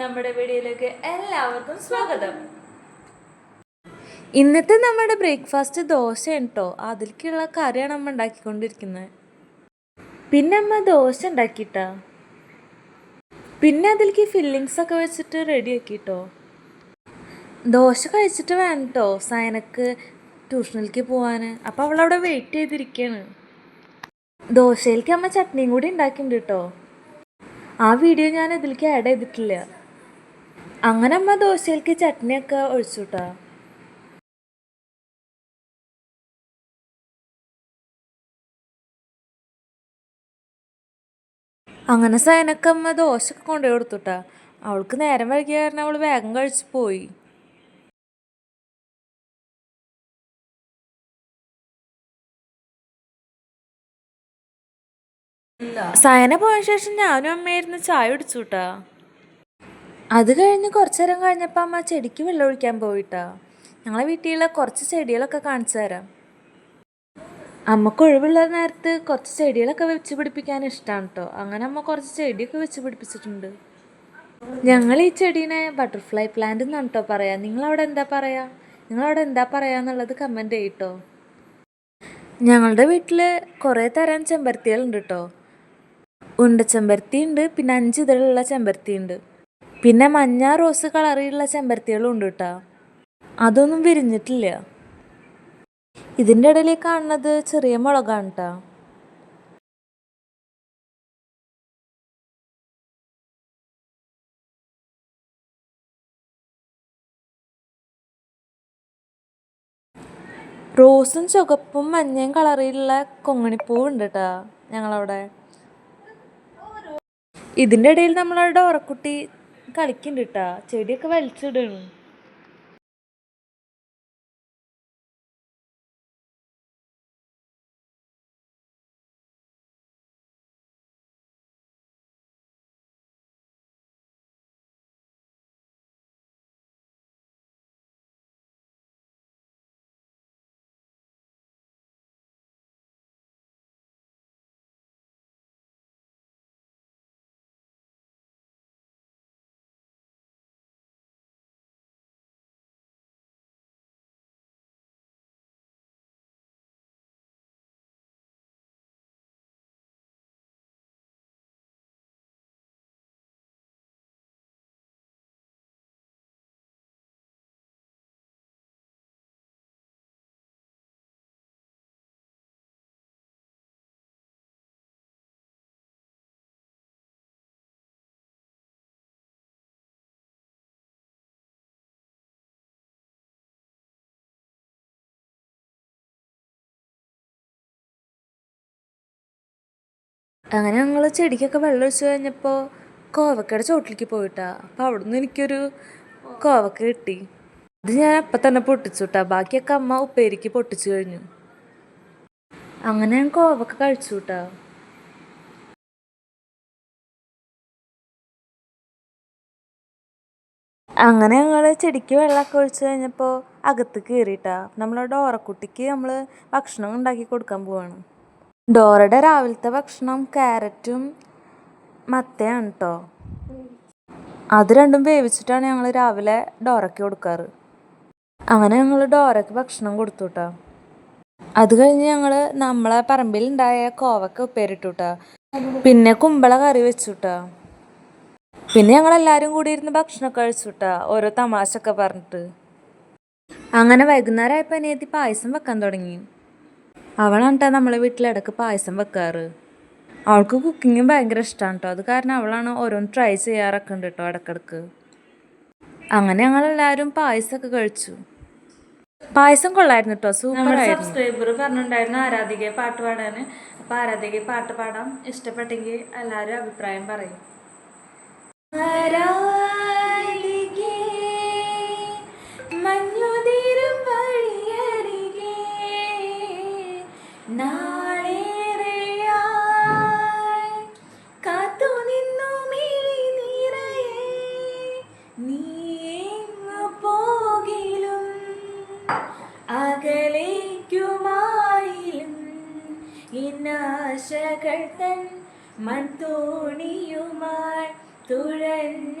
നമ്മുടെ വീഡിയോയിലേക്ക് എല്ലാവർക്കും സ്വാഗതം. ഇന്നത്തെ നമ്മുടെ ബ്രേക്ക്ഫാസ്റ്റ് ദോശയാണ് കേട്ടോ അതിലേക്കുള്ള കറിയാണ് അമ്മ ഉണ്ടാക്കിക്കൊണ്ടിരിക്കുന്നത്. പിന്നെ അമ്മ ദോശ ഉണ്ടാക്കിട്ടാ പിന്നെ അതിലേക്ക് ഫില്ലിങ്സ് ഒക്കെ വെച്ചിട്ട് റെഡി ആക്കിട്ടോ ദോശ കഴിച്ചിട്ട് വേണം കേട്ടോ സയനക്ക് ട്യൂഷനിലേക്ക് പോവാൻ അപ്പോൾ അവിടെ വെയിറ്റ് ചെയ്തിരിക്കുകയാണ് ദോശയിലേക്ക് അമ്മ ചട്നിയും കൂടി ഉണ്ടാക്കിയിട്ടുണ്ട് കേട്ടോ ആ വീഡിയോ ഞാൻ ഇതിലേക്ക് ആഡ് ചെയ്തിട്ടില്ല. അങ്ങനെ അമ്മ ദോശയിലേക്ക് ചട്നിയൊക്കെ ഒഴിച്ചു കേട്ടോ അങ്ങനെ സൈനക്കമ്മ ദോശയൊക്കെ കൊണ്ടുപോയി കൊടുത്തുട്ടാ. അവൾക്ക് നേരം വൈകിയ കാരണം അവൾ വേഗം കഴിച്ചു പോയി. സയന പോയ ശേഷം ഞാനും അമ്മയായിരുന്നു ചായ കുടിച്ചു അത് കഴിഞ്ഞ് കുറച്ചു നേരം കഴിഞ്ഞപ്പോൾ അമ്മ ചെടിക്ക് വെള്ളമൊഴിക്കാൻ പോയിട്ടാ. ഞങ്ങളെ വീട്ടിലുള്ള കുറച്ച് ചെടികളൊക്കെ കാണിച്ചു തരാം. അമ്മയ്ക്ക് ഒഴിവുള്ള നേരത്ത് കുറച്ച് ചെടികളൊക്കെ വെച്ച് പിടിപ്പിക്കാൻ ഇഷ്ടമാണ് കേട്ടോ അങ്ങനെ അമ്മ കുറച്ച് ചെടിയൊക്കെ വെച്ച് പിടിപ്പിച്ചിട്ടുണ്ട്. ഞങ്ങൾ ഈ ചെടീനെ ബട്ടർഫ്ലൈ പ്ലാന്റ് എന്നാണ് കേട്ടോ പറയാം. നിങ്ങളവിടെ എന്താ പറയാ? നിങ്ങളവിടെ എന്താ പറയാ എന്നുള്ളത് കമന്റ് ചെയ്യട്ടോ ഞങ്ങളുടെ വീട്ടിൽ കുറേ തരം ചെമ്പരത്തികളുണ്ട് കേട്ടോ ഉണ്ട ചെമ്പരത്തി ഉണ്ട് പിന്നെ അഞ്ച് ഇതിലുള്ള ചെമ്പരത്തി ഉണ്ട് പിന്നെ മഞ്ഞ റോസ് കളറിലുള്ള ചെമ്പരത്തികളും ഉണ്ട് കേട്ടോ അതൊന്നും വിരിഞ്ഞിട്ടില്ല. ഇതിന്റെ ഇടയിൽ കാണുന്നത് ചെറിയ മുളകാണ് കേട്ടോ റോസും ചുവപ്പും മഞ്ഞയും കളറിലുള്ള കൊങ്ങണിപ്പൂവുണ്ട് കേട്ടോ ഞങ്ങളവിടെ. ഇതിന്റെ ഇടയിൽ നമ്മളവിടെ ഉറക്കുട്ടി കളിക്കുന്നുണ്ട് കേട്ടോ ചെടിയൊക്കെ വലിച്ചിടണു. അങ്ങനെ ഞങ്ങൾ ചെടിക്കൊക്കെ വെള്ളം ഒഴിച്ചു കഴിഞ്ഞപ്പോൾ കോവക്കയുടെ ചോട്ടിലേക്ക് പോയിട്ടാ. അപ്പോൾ അവിടുന്ന് എനിക്കൊരു കോവക്ക കിട്ടി. അത് ഞാൻ അപ്പം തന്നെ പൊട്ടിച്ചു കേട്ടാ ബാക്കിയൊക്കെ അമ്മ ഉപ്പേരിക്ക് പൊട്ടിച്ചു കഴിഞ്ഞു. അങ്ങനെ ഞാൻ കോവക്ക കഴിച്ചു കേട്ടാ അങ്ങനെ ഞങ്ങൾ ചെടിക്ക് വെള്ളമൊക്കെ ഒഴിച്ചു കഴിഞ്ഞപ്പോൾ അകത്ത് കയറിയിട്ടാ നമ്മളെ ഡോറക്കുട്ടിക്ക് നമ്മൾ ഭക്ഷണം ഉണ്ടാക്കി കൊടുക്കാൻ പോവാണ്. ഡോറയുടെ രാവിലത്തെ ഭക്ഷണം ക്യാരറ്റും മത്തയാണ് കേട്ടോ അത് രണ്ടും വേവിച്ചിട്ടാണ് ഞങ്ങൾ രാവിലെ ഡോറയ്ക്ക് കൊടുക്കാറ്. അങ്ങനെ ഞങ്ങൾ ഡോറയ്ക്ക് ഭക്ഷണം കൊടുത്തു കേട്ടോ അത് കഴിഞ്ഞ് ഞങ്ങൾ നമ്മളെ പറമ്പിലുണ്ടായ കോവക്ക ഉപ്പേരിട്ടു കേട്ടോ പിന്നെ കുമ്പള കറി വെച്ചു കേട്ടോ പിന്നെ ഞങ്ങൾ എല്ലാവരും കൂടി ഇരുന്ന് ഭക്ഷണമൊക്കെ കഴിച്ചു കേട്ടോ ഓരോ തമാശ ഒക്കെ പറഞ്ഞിട്ട്. അങ്ങനെ വൈകുന്നേരം ആയപ്പോൾ അനിയത്തി പായസം വെക്കാൻ തുടങ്ങി. അവളാണ് കേട്ടോ നമ്മളെ വീട്ടിലിടക്ക് പായസം വെക്കാറ്. അവൾക്ക് കുക്കിങ്ങും ഭയങ്കര ഇഷ്ടമാണ് കേട്ടോ അത് കാരണം അവളാണ് ഓരോന്ന് ട്രൈ ചെയ്യാറൊക്കെ ഉണ്ട് കേട്ടോ ഇടക്കിടക്ക് അങ്ങനെ ഞങ്ങളെല്ലാവരും പായസമൊക്കെ കഴിച്ചു. പായസം കൊള്ളായിരുന്നു കേട്ടോ സൂപ്പർ സബ്സ്ക്രൈബർ പറഞ്ഞിട്ടുണ്ടായിരുന്നു ആരാധികയെ പാട്ട് പാടാൻ അപ്പോൾ ആരാധികയെ പാട്ട് പാടാം. ഇഷ്ടപ്പെട്ടെങ്കിൽ എല്ലാവരും അഭിപ്രായം പറയും. ആരാധികേ, ഇന്നാശകൾ തൻ മൺതോണിയുമായി തുഴഞ്ഞനലേ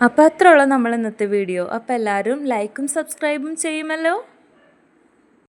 അപ്പോൾ അത്രയുള്ള നമ്മൾ ഇന്നത്തെ വീഡിയോ അപ്പോൾ എല്ലാവരും ലൈക്കും സബ്സ്ക്രൈബും ചെയ്യുമല്ലോ.